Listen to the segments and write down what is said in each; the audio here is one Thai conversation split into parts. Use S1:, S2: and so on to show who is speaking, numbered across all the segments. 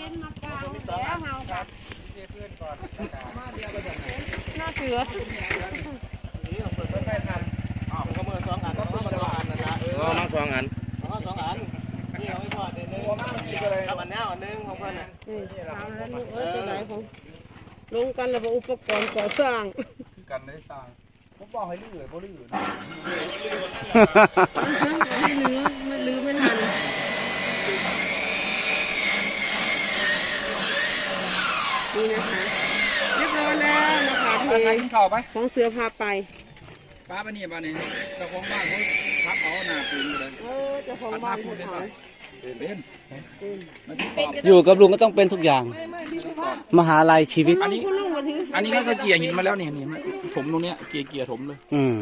S1: หน้าเสือ
S2: ก็มือสองอันก็มือสองอันนะจ๊ะเออ
S3: ก็มาสองอัน
S2: เอาสองอันนี่เอาไว้พอเดี๋ยวนึงกับอันแนวอันนึงของเพื่อนน่ะ
S1: นี่ทำแล้วลูกเอ้ยจะไหนของลงกันระบบอุปกรณ์ก่อสร้าง
S4: กันได้สร้างผมบอกให้ลื้อบ่ลื้อนะ
S1: ไม่ลืมไม่ลืมไม่ทัน นี่นะคะ เรียบร้อยแล้วนะคะเพล
S4: ไป
S1: ง
S4: กินข้าวไป
S1: ของเสือพาไป
S4: ป้าปะนี่บ้านนี้เจ้าของบ้านเขาทับเอาหน้าปืนเลย
S1: เออเจ้าของบ้านผู้ถอย
S4: เป็นมันตอบ
S3: อยู่กับลุงก็ต้องเป็นทุกอย่าง มหาลัยชีวิต
S4: อันนี้
S1: คุณลุงมาถือ
S4: อันนี้ก็เกี่ยหินมาแล้วนี่นี่ถมตรงเนี้ยเกี่ยเกี่ยถมเลย
S3: อืม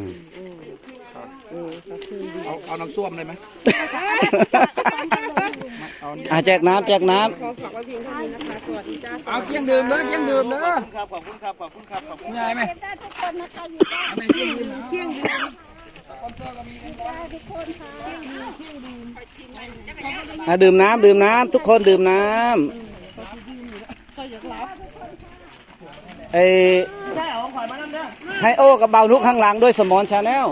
S4: เอาเอาน้ำส้วมเลยไหมเอา
S3: อะแจกน้ำแจกน้
S1: ขอฝากไว้ เพียงเท่านี้นะคะสวัสดีจ้า
S4: เอาเกี่ยงดื่มเลยเกี่ยงดื่มเลย
S2: ครับ ขอบคุณครับ ขอบคุณครับ ขอบคุณ
S4: ง่ายไหม
S1: ได้ทุกคนนะคะอยู่บ้าน
S4: ไม่เกี่ยงดื่ม
S1: เที่ยงยืนำ
S3: อะดื่มน้ำดื่มน้ำทุกคนดื่มน้ำเออให้โอ้กับเบานุกข้างหลังด้วยสมอนชาแนล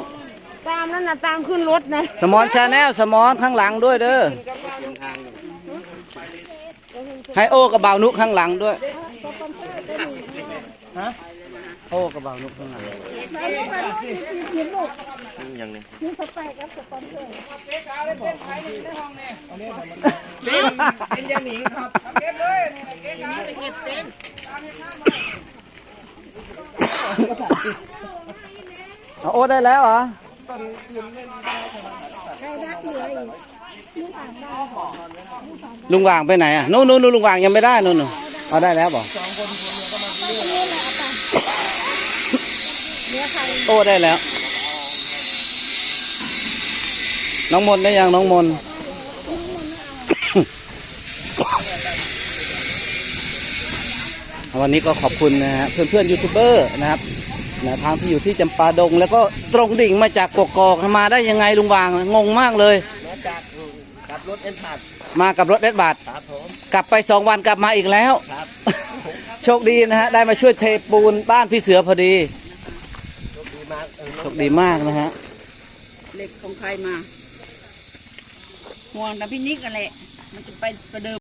S1: ตามนั่นนะตามขึ้นรถนะ
S3: สมอนชาแนลสมอนข้างหลังด้วยเด้อ ให้โอ้กับเบานุกข้างหลังด้วยฮะโอ้กับเบานุกข้างหลัง
S2: อย่างนี้
S4: กินยาหนิงครับเก็บเลยเก็บเลยเก็บเต็ม
S3: เอาโอ้ได้แล้วเหรอ ลุงวางไปไหนอะนู่นนู่นนู่นลุงวางยังไม่ได้นู่นเอาได้แล้วบอกโอ้ได้แล้ว น้องมนได้ยังน้องมนวันนี้ก็ขอบคุณนะฮะเพื่อนเพื่อนยูทูบเบอร์นะครับนะทางที่อยู่ที่จำปาดง แล้วก็ตรงดิ่งมาจากกกอกมาได้ยังไงลุงวางงงมากเลย
S2: มาจาก ขับรถเอ็นผัด
S3: มากับรถเอ็ดบาท
S2: ครับผม
S3: กลับไปสองวันกลับมาอีกแล้ว
S2: ครับ
S3: โชคดีนะฮะ ได้มาช่วยเทปูนบ้านพี่เสือพอดี
S2: ดีมากเออ
S3: โชคดีมากนะฮะ
S1: เหล็กของใครมาห่วงแต่พี่นิกอะไรมันจะไปประเดิม